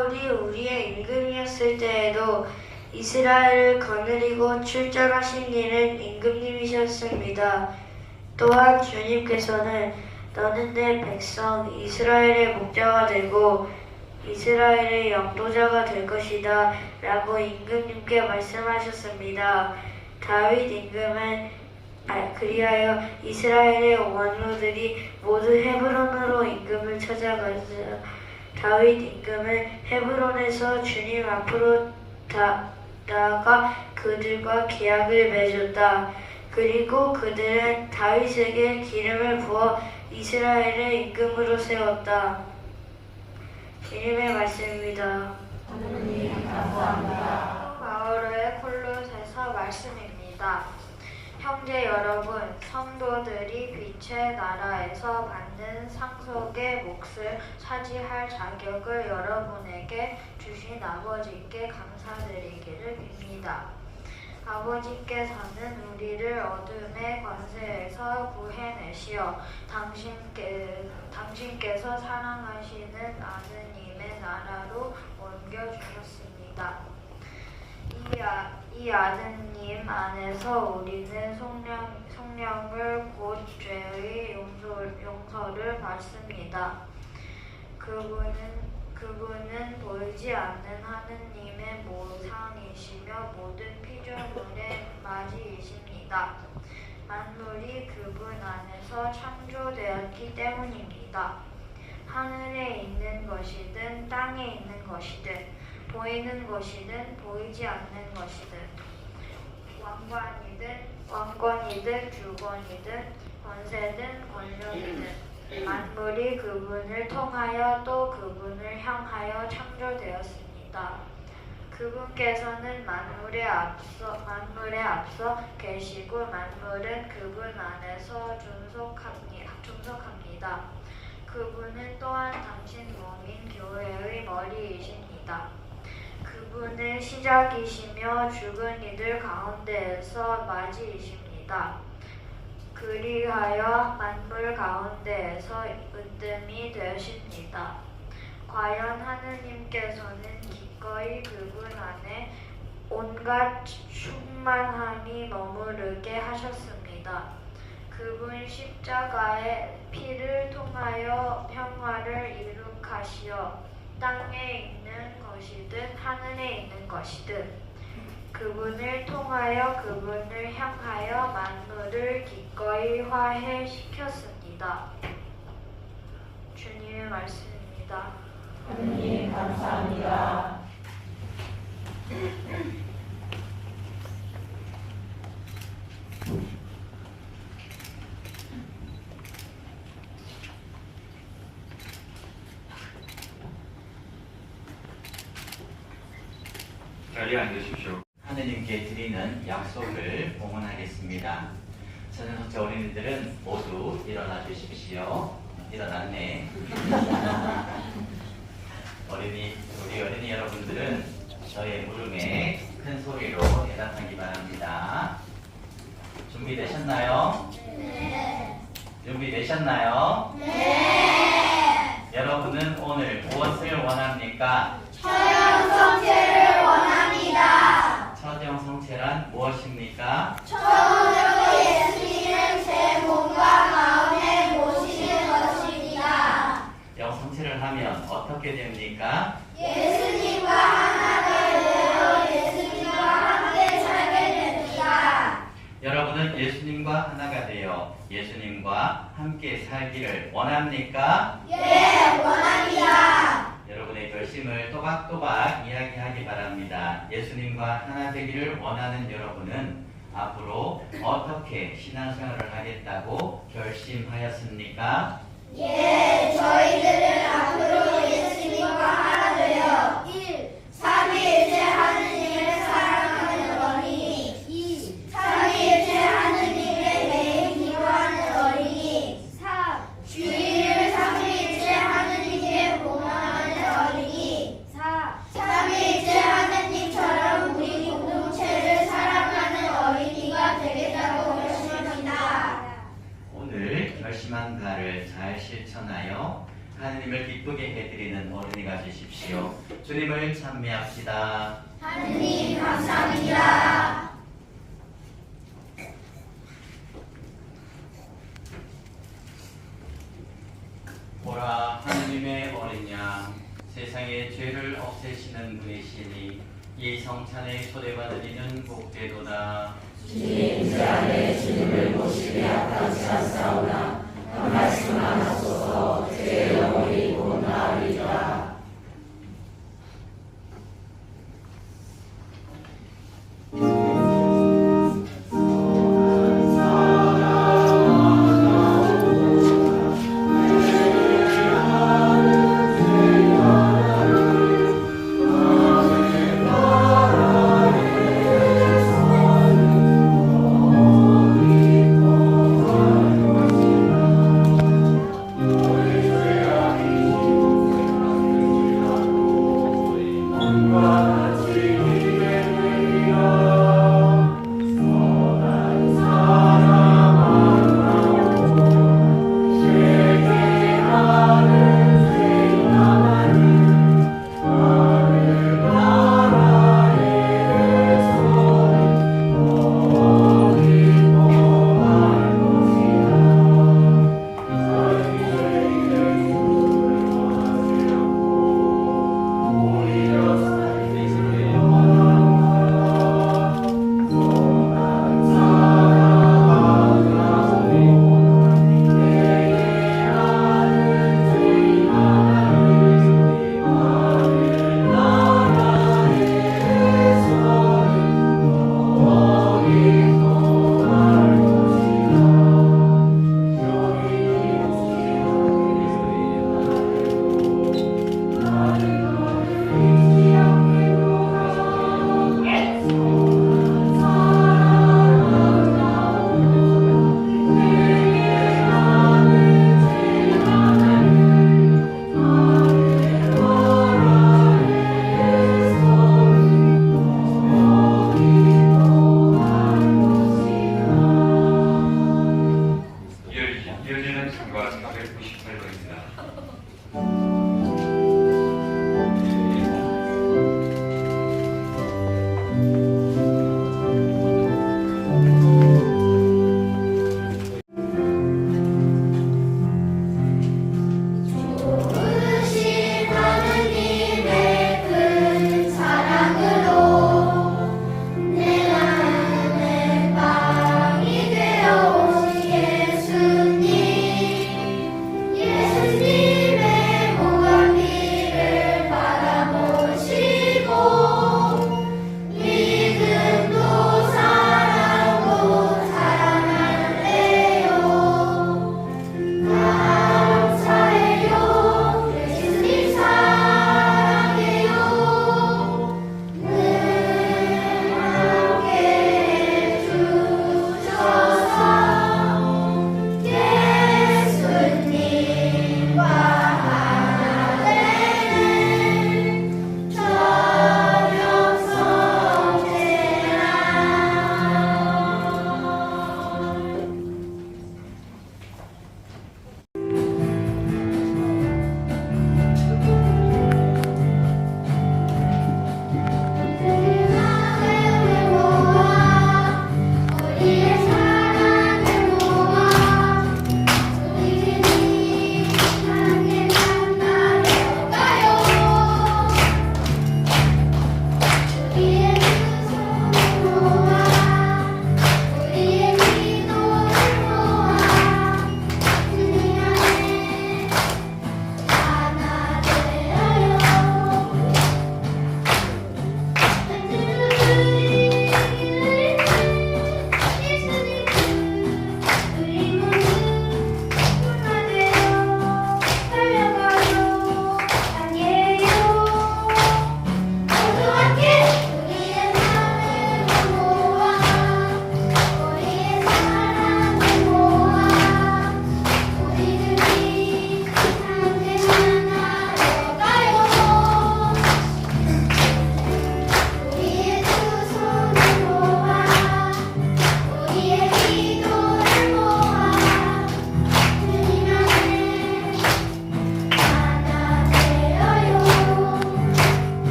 사울이 우리의 임금이었을 때에도 이스라엘을 거느리고 출전하신 이는 임금님이셨습니다. 또한 주님께서는 너는 내 백성 이스라엘의 목자가 되고 이스라엘의 영도자가 될 것이다 라고 임금님께 말씀하셨습니다. 다윗 임금은 아, 그리하여 이스라엘의 원로들이 모두 헤브론으로 임금을 찾아가서 다윗 임금은 헤브론에서 주님 앞으로 다, 나아가 그들과 계약을 맺었다. 그리고 그들은 다윗에게 기름을 부어 이스라엘의 임금으로 세웠다. 주님의 말씀입니다. 마을의 콜로새서 말씀입니다. 형제 여러분, 성도들이 빛의 나라에서 받는 상속의 몫을 차지할 자격을 여러분에게 주신 아버지께 감사드리기를 빕니다. 아버지께서는 우리를 어둠의 권세에서 구해내시어 당신께, 당신께서 사랑하시는 아드님의 나라로 옮겨주셨습니다. 이, 아, 이 아드님 안에서 우리는 성령, 성령을 곧 죄의 용서, 용서 를 받습니다. 그분은 그분은 보이지 않는 하느님의 모상이시며 모든 피조물의 맞이이십니다. 만물이 그분 안에서 창조되었기 때문입니다. 하늘에 있는 것이든 땅에 있는 것이든 보이는 것이든 보이지 않는 것이든 왕관이든 왕권이든 주권이든 권세든 권력이든 만물이 그분을 통하여 또 그분을 향하여 창조되었습니다. 그분께서는 만물에 앞서 만물에 앞서 계시고 만물은 그분 안에서 존속합니다. 존속합니다. 그분은 또한 당신 몸인 교회의 머리이십니다. 그분은 시작이시며 죽은 이들 가운데에서 맞이이십니다. 그리하여 만물 가운데에서 으뜸이 되십니다. 과연 하느님께서는 기꺼이 그분 안에 온갖 충만함이 머무르게 하셨습니다. 그분 십자가의 피를 통하여 평화를 이룩하시어 땅에 있는 것이든 하늘에 있는 것이든 그분을 통하여 그분을 향하여 만물을 기꺼이 화해시켰습니다. 주님의 말씀입니다. 하느님 감사합니다. 자리에 앉으십시오. 하느님께 드리는 약속을 봉헌하겠습니다. 천연석체 어린이들은 모두 일어나 주십시오. 일어났네. 어린이, 우리 어린이 여러분들은 저의 물음에 큰 소리로 대답하기 바랍니다. 준비되셨나요? 네. 준비되셨나요? 네. 여러분은 오늘 무엇을 원합니까? 성체를 원합니다. 처형 성체란 무엇입니까? 처음 하면 어떻게 됩니까? 예수님과 하나가 되어 예수님과 함께 살게 됩니다. 여러분은 예수님과 하나가 되어 예수님과 함께 살기를 원합니까? 예, 원합니다. 여러분의 결심을 또박또박 이야기하기 바랍니다. 예수님과 하나 되기를 원하는 여러분은 앞으로 어떻게 신앙생활을 하겠다고 결심하였습니까? 예, 저희들은 앞으로 예수님과 하나 되어 1. 삼위일체 사랑하는 어른이가 되십시오. 주님을 찬미합시다. 하느님 감사합니다. 보라 하느님의 어린 양 세상의 죄를 없애시는 분이시니 이 성찬에 초대받으리는 복되도다.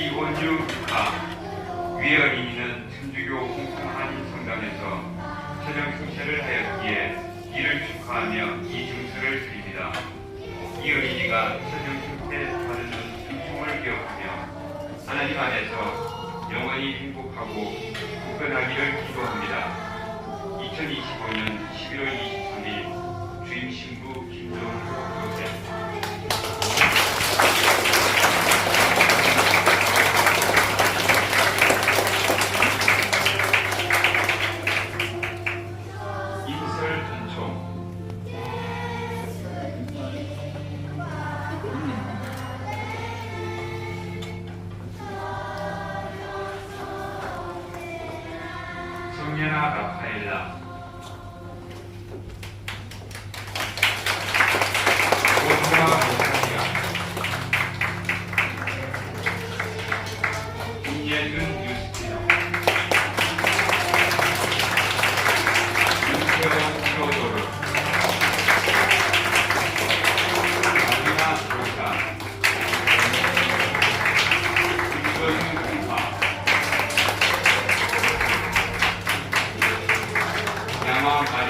이원중 북하 위의 어린이는 천주교 홍콩한 성당에서 새벽 승세를 하였기에 이를 축하하며 이 증수를 드립니다. 이 어린이가 새벽 승세 받은 승통을 기억하며 하나님 안에서 영원히 행복하고 굳건하기를 기도합니다. 2025년 11월 23일 주임 신부 김정호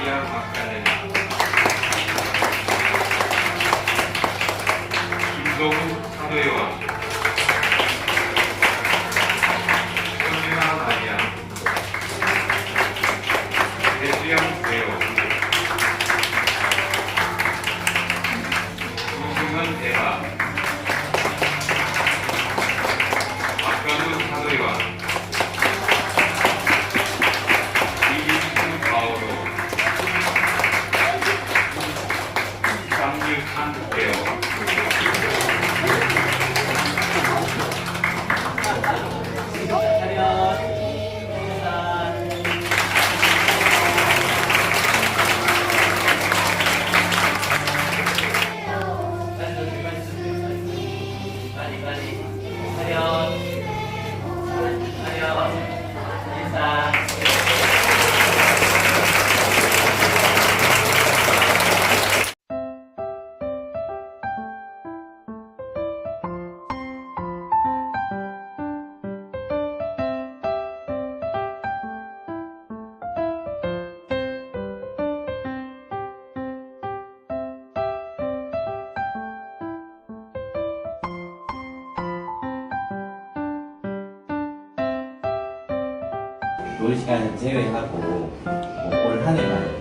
야마 노을 시간을 제외하고 뭐올 한해만